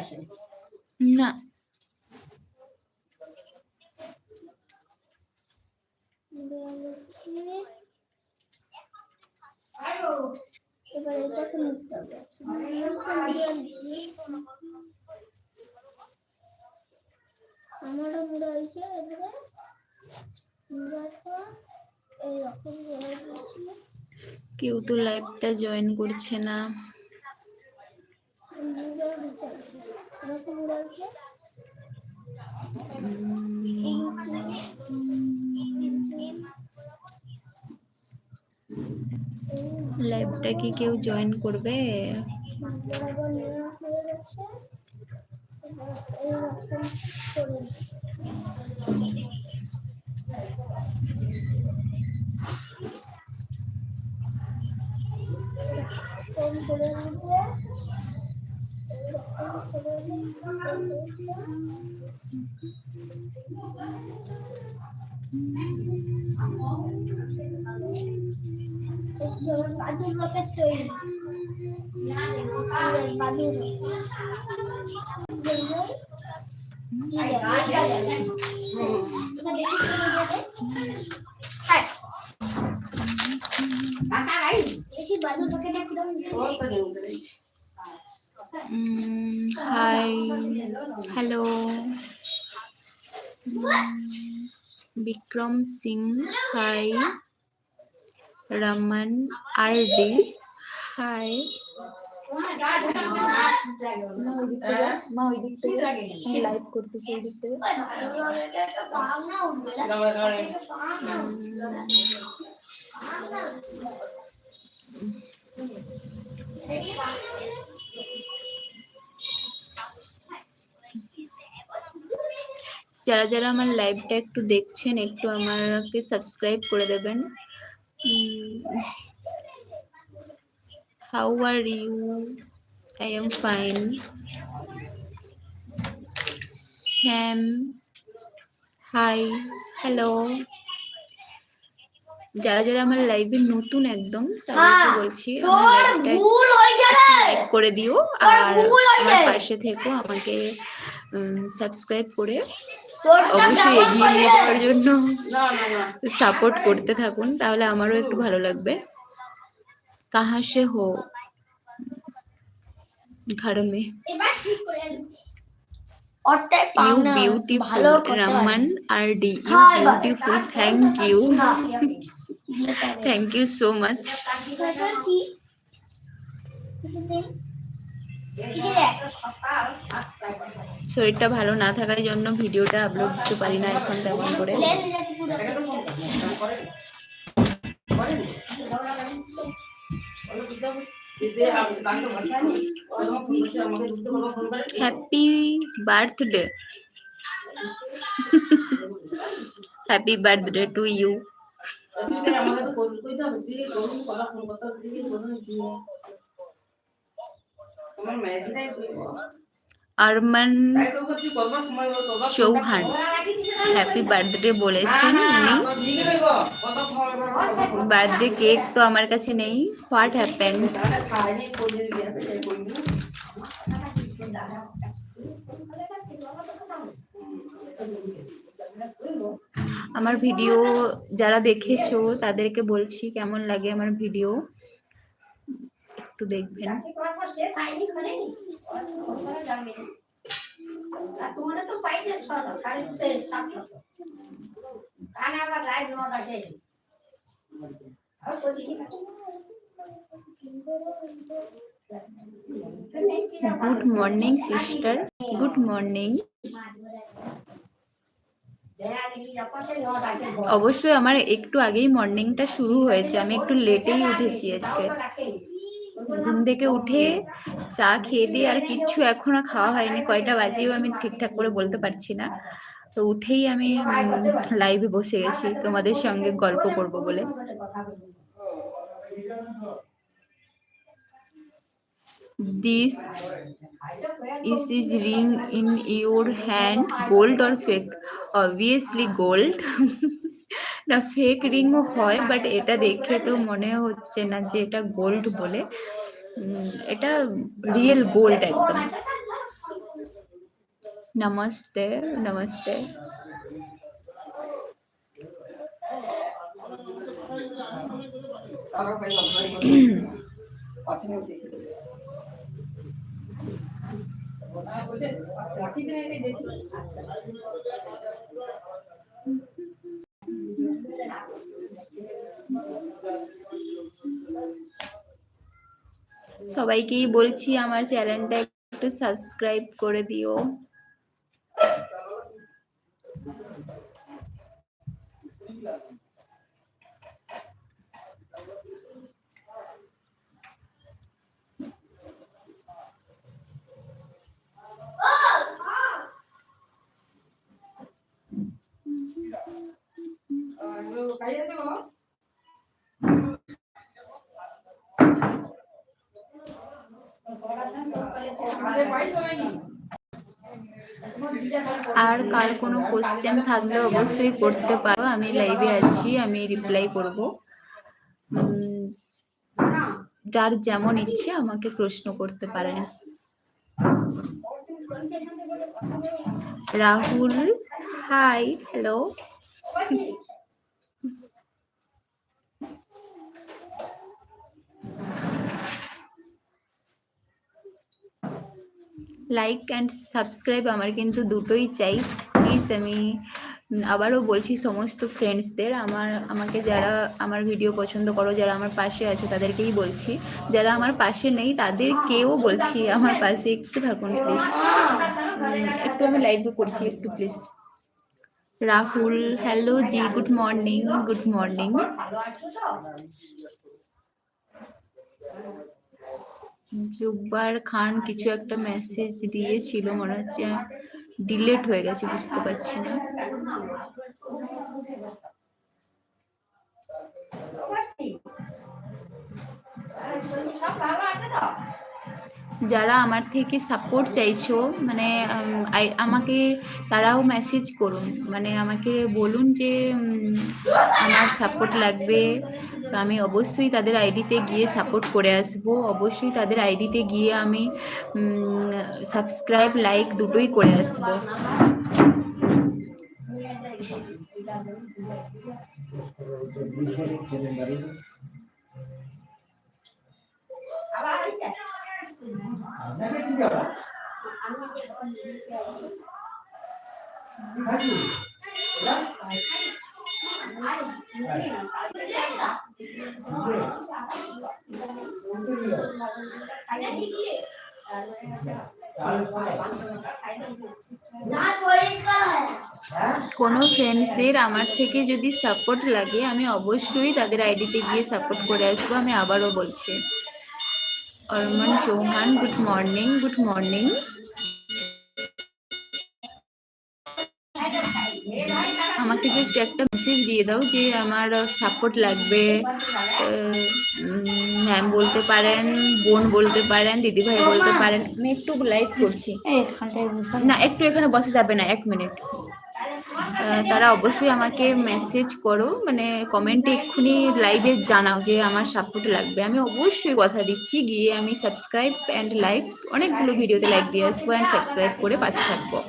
আসে না। এবার এটাকে নিতে হবে আমারও মুড়া হয়েছে এবারে মুড়াটা এইরকম করে দিয়েছি। কেউ তো লাইভটা জয়েন করছে না মুড়া দিয়েছে এরকম মুড়া হয়েছে লাইভটা কি কেউ জয়েন করবে? করে কম করে নিতে এইরকম করে নিতে যেমন বাদুর রকেট তৈরি বাদুর দেখি বাদুর রকেটটা কীরকম hi hello Vikram Singh hi Raman R D hi মা ওই দিক থেকে লাইভ করতেছে ওই দিক থেকে যারা যারা আমার লাইভটা একটু দেখছেন একটু আমাকে সাবস্ক্রাইব করে দেবেন। How are you I am fine Sam hi hello যারা যারা আমার লাইভে নতুন একদম তাদেরকে বলছি ভুল লাইক করে দিও আর আমার পাশে থেকো আমাকে সাবস্ক্রাইব করে। অবশ্যই এগিয়ে নিয়ে যাওয়ার জন্য। সাপোর্ট করতে থাকুন তাহলে আমারও একটু ভালো লাগবে। কাহা সে হো ঘর মে এবার ঠিক করে দিচ্ছি। ওরটাই ইউ বিউটিফুল করতে R D you beautiful thank you. Thank you so much? শরীরটা ভালো না থাকার জন্য ভিডিওটা আপলোড দিতে পারি না এখন তেমন করে। Happy birthday happy birthday to you Arman Chauhan happy birthday বলেছেন উনি। বার্থডে কেক তো আমার কাছে নেই। হোয়াট হ্যাপেন আমার ভিডিও যারা দেখেছ তাদেরকে বলছি কেমন লাগে আমার ভিডিও? একটু দেখবেন। Good morning sister good morning অবশ্যই আমার একটু আগেই মর্নিংটা শুরু হয়েছে। আমি একটু লেটেই উঠেছি আজকে। ঘুম থেকে উঠে চা খেয়ে দিয়ে আর কিচ্ছু এখনও খাওয়া হয়নি। কয়টা বাজেও আমি ঠিকঠাক করে বলতে পারছি না। তো উঠেই আমি লাইভে বসে গেছি। তোমাদের সঙ্গে গল্প করব বলে। This is is ring in your hand, gold or fake? Obviously gold. না ফেক রিংও হয় বাট এটা দেখে তো মনে হচ্ছে না যে এটা গোল্ড বলে। এটা রিয়েল গোল্ড একদম। নমস্তে নমস্তে। সবাইকেই বলছি আমার চ্যানেলটা একটু সাবস্ক্রাইব করে দিও। আর কার কোনো কোশ্চেন থাকলে অবশ্যই করতে পারো। আমি লাইভে আছি, আমি রিপ্লাই করব। যার যেমন ইচ্ছে আমাকে প্রশ্ন করতে পারেন। Rahul hi hello like and subscribe আমার কিন্তু দুটোই চাই। প্লিজ আমি আবারও বলছি সমস্ত ফ্রেন্ডসদের আমার, আমাকে যারা আমার ভিডিও পছন্দ করো, যারা আমার পাশে আছো তাদেরকেই বলছি। যারা আমার পাশে নেই তাদেরকেও বলছি আমার পাশে একটু থাকুন প্লিজ একটু আমি লাইভে করছি একটু please Rahul hello ji good morning good morning Jubbar Khan কিছু একটা মেসেজ দিয়েছিল মনে হচ্ছে ডিলেট হয়ে গেছে বুঝতে পারছি না। যারা আমার থেকে সাপোর্ট চাইছো মানে আমাকে তারাও মেসেজ করুন। মানে আমাকে বলুন যে আমার সাপোর্ট লাগবে। আমি অবশ্যই তাদের আইডিতে গিয়ে সাপোর্ট করে আসব। অবশ্যই তাদের আইডিতে গিয়ে আমি সাবস্ক্রাইব লাইক দুটোই করে আসব। কোনো ফ্রেন্ডসের আমার থেকে যদি সাপোর্ট লাগে, আমি অবশ্যই তাদের আইডিতে গিয়ে সাপোর্ট করে আসব, আমি আবারও বলছি। Arman Chauhan good morning good morning আমাকে জাস্ট একটা মেসেজ দিয়ে দাও যে আমার সাপোর্ট লাগবে ম্যাম বলতে পারেন বোন বলতে পারেন দিদিভাই বলতে পারেন আমি একটু লাইভ করছি। না একটু এখানে বসা যাবে না এক মিনিট তারা অবশ্যই আমাকে মেসেজ করো মানে কমেন্টে এক্ষুনি লাইভে জানাও যে আমার সাপোর্ট লাগবে আমি অবশ্যই কথা দিচ্ছি গিয়ে আমি সাবস্ক্রাইব অ্যান্ড লাইক অনেকগুলো ভিডিওতে লাইক দিয়ে আসবো অ্যান্ড সাবস্ক্রাইব করে পাশে থাকবো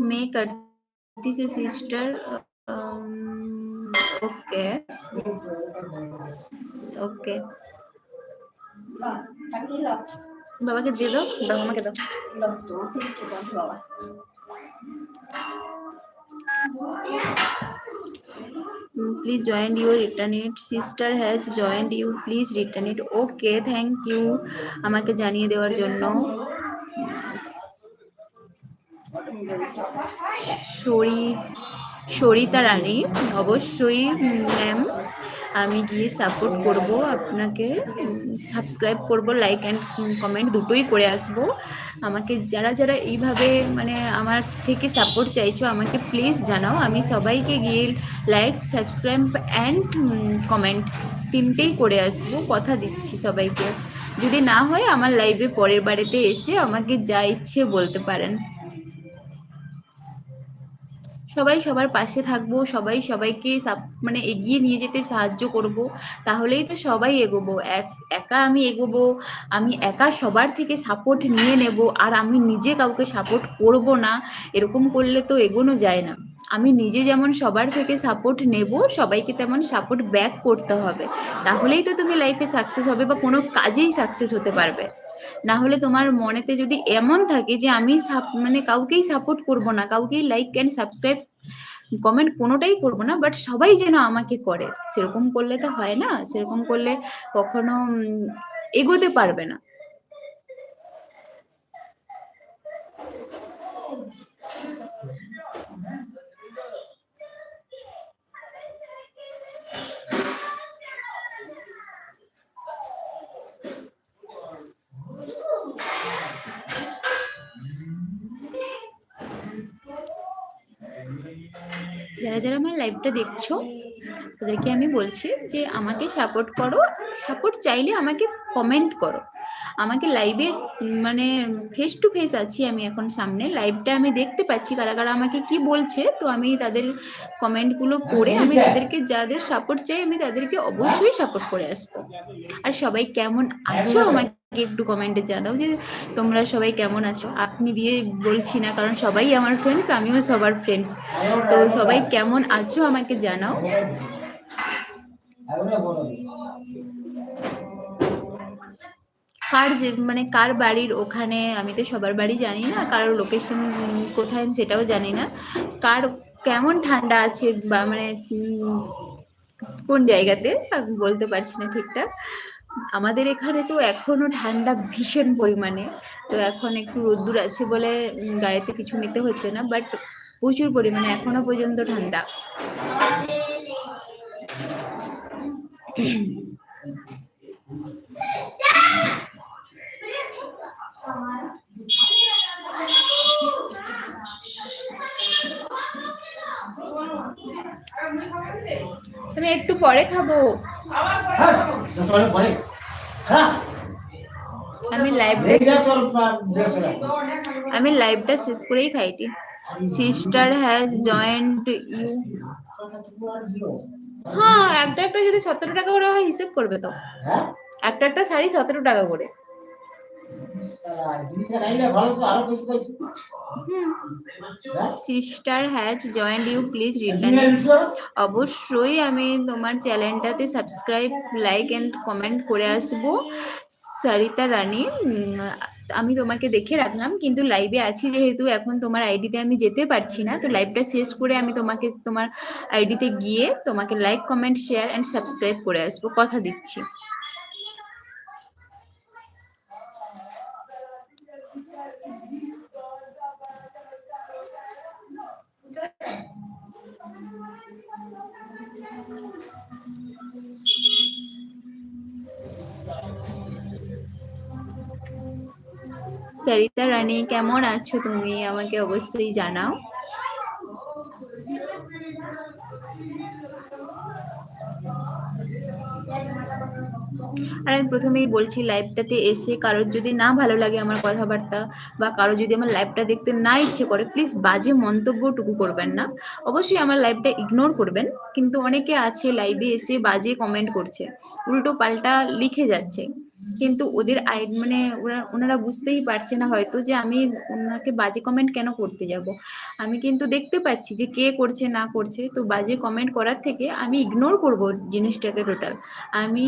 मैं करती से सिस्टर ओके ওকে বাহ, তাকে লাভ। বাবাকে দিয়ে দাও দাও আমাকে দাও লাভ, তোমাকে দিতে বলছি বাবা। Please join your return it sister has joined you please return it okay thank you আমাকে জানিয়ে দেওয়ার জন্য। সরি সরিতা রানী, অবশ্যই ম্যাম আমি গিয়ে সাপোর্ট করব আপনাকে সাবস্ক্রাইব করব লাইক অ্যান্ড কমেন্ট দুটোই করে আসব। আমাকে যারা যারা এইভাবে মানে আমার থেকে সাপোর্ট চাইছো, আমাকে প্লিজ জানাও। আমি সবাইকে গিয়ে লাইক সাবস্ক্রাইব অ্যান্ড কমেন্ট তিনটেই করে আসব, কথা দিচ্ছি সবাইকে। যদি না হয়, আমার লাইভে পরের বাড়িতে এসে আমাকে যা ইচ্ছে বলতে পারেন। সবাই সবার পাশে থাকব, সবাই সবাইকে মানে এগিয়ে নিয়ে যেতে সাহায্য করব, তাহলেই তো সবাই এগোবো। এক, একা আমি এগোবো, আমি একা সবার থেকে সাপোর্ট নিয়ে নেব, আর আমি নিজে কাউকে সাপোর্ট করব না, এরকম করলে তো এগোনো যায় না। আমি নিজে যেমন সবার থেকে সাপোর্ট নেব, সবাইকে তেমন সাপোর্ট ব্যাক করতে হবে। তাহলেই তো তুমি লাইফে সাকসেস হবে বা কোনো কাজেই সাকসেস হতে পারবে। না হলে তোমার মনেতে যদি এমন থাকে যে আমি মানে কাউকেই সাপোর্ট করব না, কাউকেই লাইক অ্যান্ড সাবস্ক্রাইব কমেন্ট কোনোটাই করব না বাট সবাই যেন আমাকে করে। সেরকম করলে তো হয় না, সেরকম করলে কখনো এগোতে পারবে না। যারা আমার লাইভটা দেখছ তাদেরকে আমি বলছি যে আমাকে সাপোর্ট করো। সাপোর্ট চাইলে আমাকে কমেন্ট করো। আমাকে লাইভে মানে ফেস টু ফেস আছি আমি এখন সামনে। লাইভটা আমি দেখতে পাচ্ছি কারা কারা আমাকে কি বলছে তো আমি তাদের কমেন্টগুলো পড়ে আমি তাদেরকে যাদের সাপোর্ট চাই আমি তাদেরকে অবশ্যই সাপোর্ট করে আসব। আর সবাই কেমন আছো আমাকে একটু কমেন্টে জানাও যে তোমরা সবাই কেমন আছো? আপনি দিয়ে বলছি না, কারণ সবাই আমার ফ্রেন্ডস আমিও সবার ফ্রেন্ডস তো সবাই কেমন আছো আমাকে জানাও। কার যে মানে কার বাড়ির ওখানে, আমি তো সবার বাড়ি জানি না কার লোকেশন কোথায় সেটাও জানি না। কার কেমন ঠান্ডা আছে বা মানে কোন জায়গাতে? আমি বলতে পারছি না ঠিকঠাক। আমাদের এখানে তো এখনও ঠান্ডা ভীষণ পরিমাণে। তো এখন একটু রোদ্দুর আছে বলে গায়েতে কিছু নিতে হচ্ছে না বাট প্রচুর পরিমাণে এখনও পর্যন্ত ঠান্ডা। আমি একটু পরে খাব। আমি লাইভটা আমি লাইভটা শেষ করেই খাইটি। সিস্টার হ্যাজ জয়েন্ট ইউ হ্যাঁ একটা একটা যদি সতেরো টাকা করে হয় হিসেব করবে তো। একটা একটা শাড়ি সতেরো টাকা করে। Sister has joined you please return অবশ্যই আমি তোমার চ্যানেলটাতে সাবস্ক্রাইব লাইক অ্যান্ড কমেন্ট করে আসব। সারিতা রানী আমি তোমাকে দেখে রাখলাম, কিন্তু লাইভে আছি যেহেতু এখন তোমার আইডিতে আমি যেতে পারছি না, তো লাইভটা শেষ করে আমি তোমাকে, তোমার আইডিতে গিয়ে তোমাকে like comment share and subscribe করে আসব। কথা দিচ্ছি। সরিতা রানী, কেমন আছো তুমি? আমাকে অবশ্যই জানাও। আর আমি প্রথমেই বলছি লাইভটাতে এসে কারোর যদি না ভালো লাগে আমার কথাবার্তা বা কারও যদি আমার লাইভটা দেখতে না ইচ্ছে করে প্লিজ বাজে মন্তব্যটুকু করবেন না। অবশ্যই আমার লাইভটা ইগনোর করবেন, কিন্তু অনেকে আছে লাইভে এসে বাজে কমেন্ট করছে, উল্টো পাল্টা লিখে যাচ্ছে। কিন্তু ওদের আই মানে ওরা, ওনারা বুঝতেই পারছে না হয়তো যে আমি ওনাকে বাজে কমেন্ট কেন করতে যাব। আমি কিন্তু দেখতে পাচ্ছি যে কে করছে, না করছে। তো বাজে কমেন্ট করার থেকে আমি ইগনোর করব জিনিসটাকে টোটাল আমি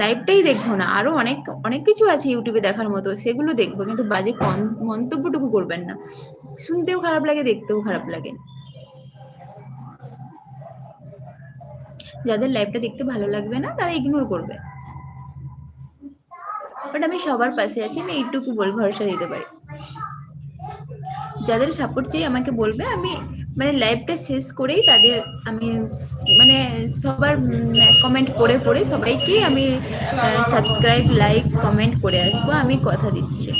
লাইভটাই দেখব না। আরও অনেক অনেক কিছু আছে ইউটিউবে দেখার মতো, সেগুলো দেখব। কিন্তু বাজে মন্তব্যটুকু করবেন না। শুনতেও খারাপ লাগে, দেখতেও খারাপ লাগে। যাদের লাইভটা দেখতে ভালো লাগবে না, তারা ইগনোর করবে। বাট আমি সবার পাশে আছি, আমি এইটুকু বল ভরসা দিতে পারি। যাদের সাপোর্ট চাই আমাকে বলবে, আমি মানে লাইভটা শেষ করেই তাদের আমি মানে সবার কমেন্ট পড়ে পড়ে সবাইকে আমি সাবস্ক্রাইব লাইক কমেন্ট করে আসব, আমি কথা দিচ্ছি।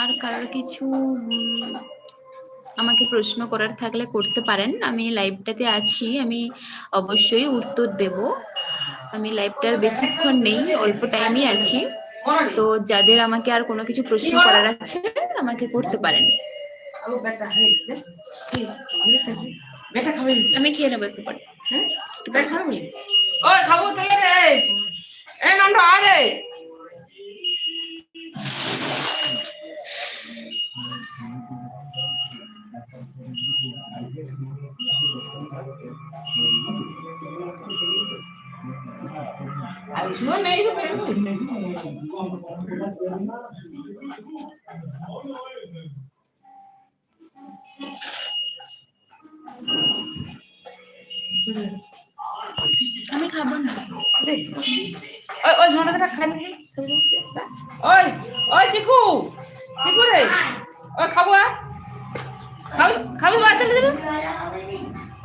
আর কারোর কিছু আমাকে প্রশ্ন করার থাকলে করতে পারেন। আমি লাইভটাতে আছি আমি অবশ্যই উত্তর দেব। আমি লাইভটার বেশিক্ষণ নেই অল্প টাইমই আছি। তো যাদের আমাকে আর কোনো কিছু প্রশ্ন করার আছে আমাকে করতে পারেন। বেটা খাবে আমি খেয়ে নেব একটু পরে। হ্যাঁ? বেটা খাবে? ওই খাব তাহলে। রে এই নন্দ আরে আরে শুনো নেই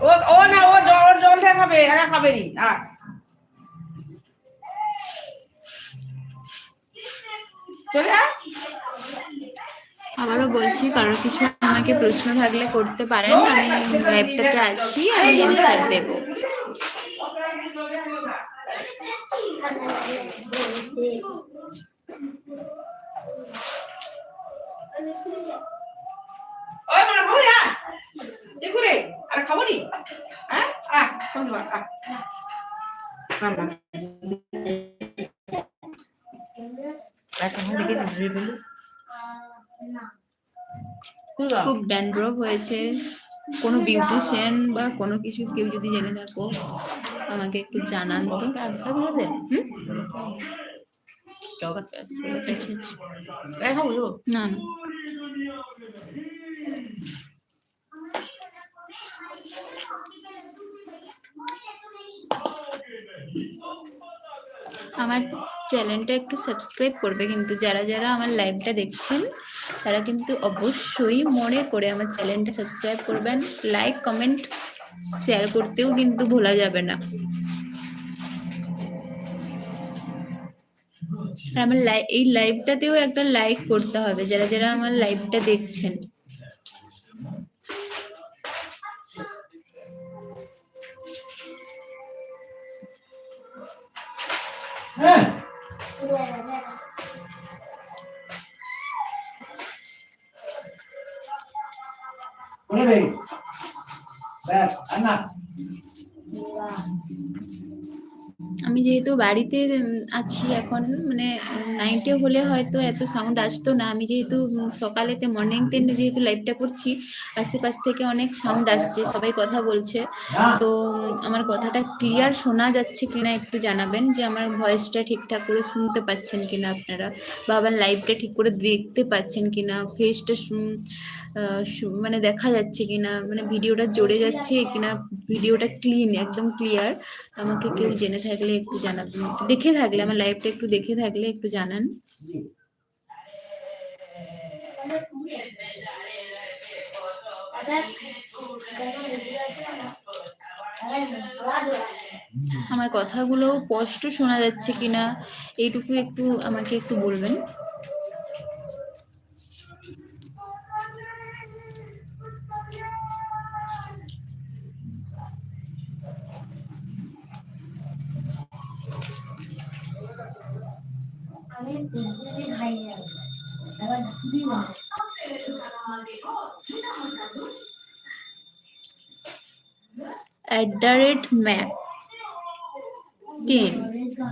ও ও না, ও জল জলটা খাবে, একা খাবে নি আ চলে আবারও বলছি কারোর কিছু আমাকে প্রশ্ন থাকলে করতে পারেন। আমি লাইভটাতে আছি, আমি দেবো ওই মানে খাব রে আয় চিকু রে আরে খাব নি হ্যাঁ আ খাব ড্যান্ড্রফ হয়েছে। কোনো বিউটিশিয়ান বা কোনো কিছু কেউ যদি জেনে থাকো, আমাকে একটু জানান তো। আচ্ছা আচ্ছা। না না। আমার চ্যানেলটা একটু সাবস্ক্রাইব করবে কিন্তু যারা যারা আমার লাইভটা দেখছেন, তারা কিন্তু অবশ্যই মনে করে আমার চ্যানেলটা সাবস্ক্রাইব করবেন। লাইক কমেন্ট শেয়ার করতেও কিন্তু ভোলা যাবে না। আমার এই লাইভটাতেও একটা লাইক করতে হবে, যারা যারা আমার লাইভটা দেখছেন। হ্যাঁ করে রে ব্যাস আর না যেহেতু বাড়িতে আছি এখন মানে নাইটে হলে হয়তো এত সাউন্ড আসতো না। আমি যেহেতু সকালেতে মর্নিংতে যেহেতু লাইভটা করছি, আশেপাশ থেকে অনেক সাউন্ড আসছে, সবাই কথা বলছে। তো, আমার কথাটা ক্লিয়ার শোনা যাচ্ছে কিনা একটু জানাবেন, যে আমার ভয়েসটা ঠিকঠাক করে শুনতে পাচ্ছেন কিনা আপনারা, বা আবার লাইভটা ঠিক করে দেখতে পাচ্ছেন কিনা ফেসটা মানে দেখা যাচ্ছে কিনা মানে ভিডিওটা জোরে যাচ্ছে কিনা ভিডিওটা ক্লিন একদম ক্লিয়ার তো আমাকে কেউ জেনে থাকলে একটু জানাবেন। দেখে থাকলে, আমার লাইভটা একটু দেখে থাকলে একটু জানান। আমার কথাগুলো স্পষ্ট শোনা যাচ্ছে কিনা, এইটুকু একটু আমাকে একটু বলবেন। At the rate mac ten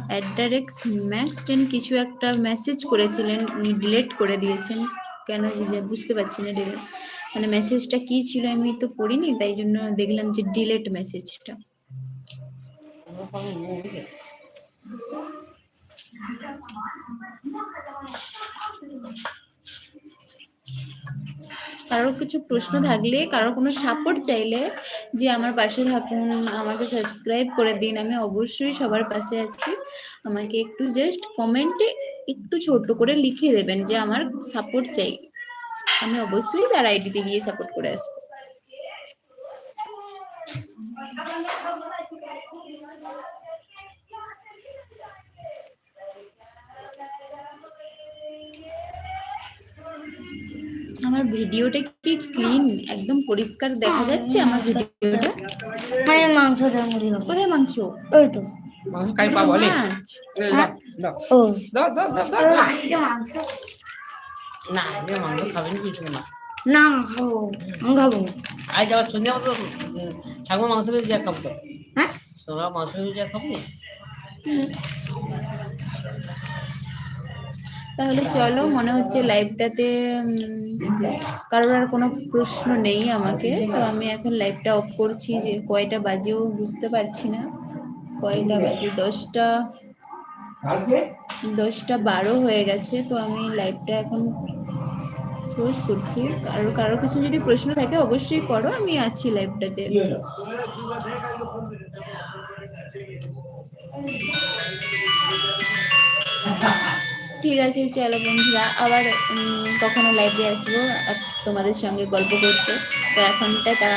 at the rate max ten কিছু একটা মেসেজ করেছিলেন, উনি ডিলেট করে দিয়েছেন। কেন বুঝতে পারছি না ডিলেট মানে মেসেজটা কি ছিল আমি তো পড়িনি, তাই জন্য দেখলাম যে ডিলেট মেসেজটা কারোর কিছু প্রশ্ন থাকলে কারোর কোনো সাপোর্ট চাইলে যে আমার পাশে থাকুন, আমাকে সাবস্ক্রাইব করে দিন, আমি অবশ্যই সবার পাশে আছি। আমাকে একটু জাস্ট কমেন্টে একটু ছোট করে লিখে দেবেন যে আমার সাপোর্ট চাই। আমি অবশ্যই তার আইডিতে গিয়ে সাপোর্ট করে আসব। আমার ভিডিওটা কি ক্লিন একদম পরিষ্কার দেখা যাচ্ছে আমার ভিডিওটা? হ্যাঁ মাংসটা মুড়ি হবে। কোথায় মাংস? ওই তো। মাংস এই দাও, দাও, ও। দাও, দাও, দাও, দাও। আজকে মাংস। না আজকে মাংস খাবেন কিছু না। না খাব। আমি খাব। আজ আবার সন্ধ্যা মতো ঠাকুর মাংস দিয়ে খাব। তো হ্যাঁ? সবাই মাংস দিয়ে খাব নি? তাহলে চলো মনে হচ্ছে লাইভটাতে কারোর আর কোনো প্রশ্ন নেই আমাকে। তো আমি এখন লাইভটা অফ করছি যে কয়টা বাজেও বুঝতে পারছি না। কয়টা বাজে? দশটা দশটা বারো হয়ে গেছে তো আমি লাইভটা এখন ক্লোজ করছি। কারও কারও কিছু যদি প্রশ্ন থাকে অবশ্যই করো আমি আছি লাইভটাতে কি হলো ঠিক আছে, চলো বন্ধুরা, আবার কখনো লাইভে আসব তোমাদের সঙ্গে গল্প করতে। তো এখনটা তা